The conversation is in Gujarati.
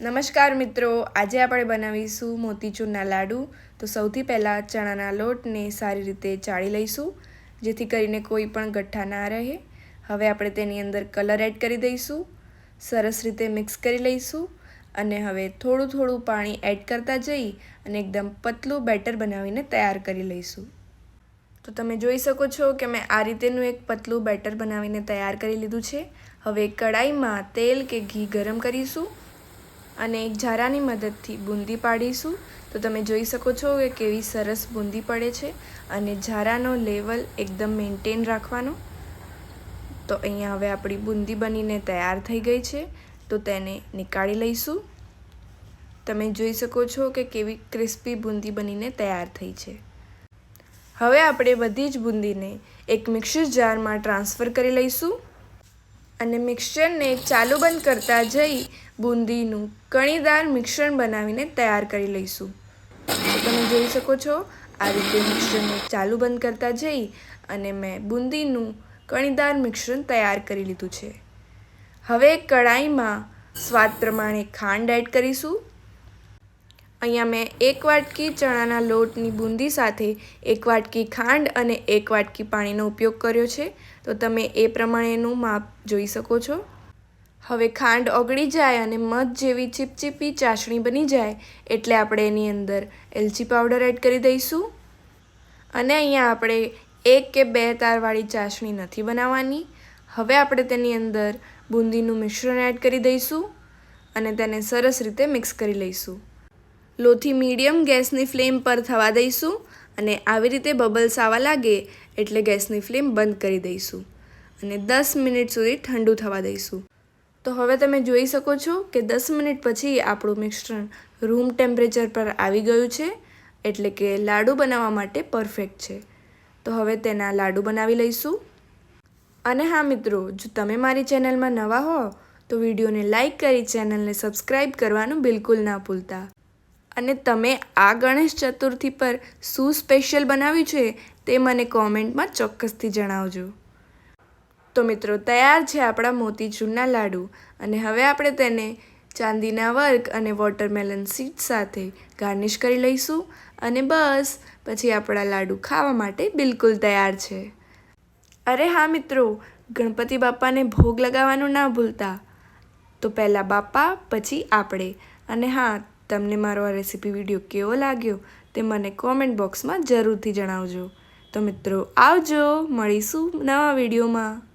નમસ્કાર મિત્રો, આજે આપણે બનાવીશું મોતીચૂરના લાડુ. તો સૌથી પહેલાં ચણાના લોટને સારી રીતે ચાળી લઈશું, જેથી કરીને કોઈ પણ ગઠ્ઠા ના રહે. હવે આપણે તેની અંદર કલર એડ કરી દઈશું. સરસ રીતે મિક્સ કરી લઈશું અને હવે થોડું થોડું પાણી એડ કરતા જઈ અને એકદમ પતલું બેટર બનાવીને તૈયાર કરી લઈશું. તો તમે જોઈ શકો છો કે મેં આ રીતેનું એક પતલું બેટર બનાવીને તૈયાર કરી લીધું છે. હવે કડાઈમાં તેલ કે ઘી ગરમ કરીશું. અને એક ઝારાની મદદથી બૂંદી પાડીશું. તો તમે જોઈ શકો છો કે કેવી સરસ બૂંદી પડે છે અને ઝારાનો લેવલ એકદમ મેન્ટેન રાખવાનો. તો અહીંયા હવે આપણી બૂંદી બનીને તૈયાર થઈ ગઈ છે. તો તેને નીકાળી લઈશું. તમે જોઈ શકો છો કે કેવી ક્રિસ્પી બૂંદી બનીને તૈયાર થઈ છે. હવે આપણે બધી જ બૂંદીને એક મિક્સર જારમાં ટ્રાન્સફર કરી લઈશું. અને મિક્સચરને ચાલુ બંધ કરતા જઈ બુંદીનું કણીદાર મિશ્રણ બનાવીને તૈયાર કરી લઈશું. તમે જોઈ શકો છો, આ રીતે મિક્સરને ચાલુ બંધ કરતા જઈ અને મેં બુંદીનું કણીદાર મિશ્રણ તૈયાર કરી લીધું છે. હવે કઢાઈમાં સ્વાદ પ્રમાણે ખાંડ એડ કરીશું. અહીંયા મેં એક વાટકી ચણાના લોટની બુંદી સાથે એક વાટકી ખાંડ અને એક વાટકી પાણીનો ઉપયોગ કર્યો છે. તો તમે એ પ્રમાણેનું માપ જોઈ શકો છો. હવે ખાંડ ઓગળી જાય અને મધ જેવી ચીપચીપી ચાસણી બની જાય એટલે આપણે એની અંદર એલચી પાવડર એડ કરી દઈશું. અને અહીંયા આપણે એક કે બે તારવાળી ચાસણી નથી બનાવવાની. હવે આપણે તેની અંદર બુંદીનું મિશ્રણ એડ કરી દઈશું અને તેને સરસ રીતે મિક્સ કરી લઈશું. લોથી મીડિયમ ગેસની ફ્લેમ પર થવા દઈશું અને આવી રીતે બબલ્સ આવવા લાગે એટલે ગેસની ફ્લેમ બંધ કરી દઈશું. અને દસ મિનિટ સુધી ઠંડુ થવા દઈશું. તો હવે તમે જોઈ શકો છો કે દસ મિનિટ પછી આપણું મિશ્રણ રૂમ ટેમ્પરેચર પર આવી ગયું છે, એટલે કે લાડુ બનાવવા માટે પરફેક્ટ છે. તો હવે તેના લાડુ બનાવી લઈશું. અને હા મિત્રો, જો તમે મારી ચેનલમાં નવા હો, તો વિડીયોને લાઇક કરી ચેનલને સબસ્ક્રાઈબ કરવાનું બિલકુલ ના ભૂલતા. અને તમે આ ગણેશ ચતુર્થી પર શું સ્પેશિયલ બનાવ્યું છે, તે મને કોમેન્ટમાં ચોક્કસથી જણાવજો. તો મિત્રો, તૈયાર છે આપણા મોતીચૂરના લાડુ. અને હવે આપણે તેને ચાંદીના વર્ક અને વોટરમેલન સીડ સાથે ગાર્નિશ કરી લઈશું. અને બસ, પછી આપણા લાડુ ખાવા માટે બિલકુલ તૈયાર છે. અરે હા મિત્રો, ગણપતિ બાપાને ભોગ લગાવવાનું ના ભૂલતા. તો પહેલાં બાપા, પછી આપણે. અને હા, તમને મારો આ રેસીપી વીડિયો કેવો લાગ્યો તે મને કોમેન્ટ બોક્સમાં જરૂરથી જણાવજો. તો મિત્રો, આવજો, મળીશું નવા વિડીયોમાં.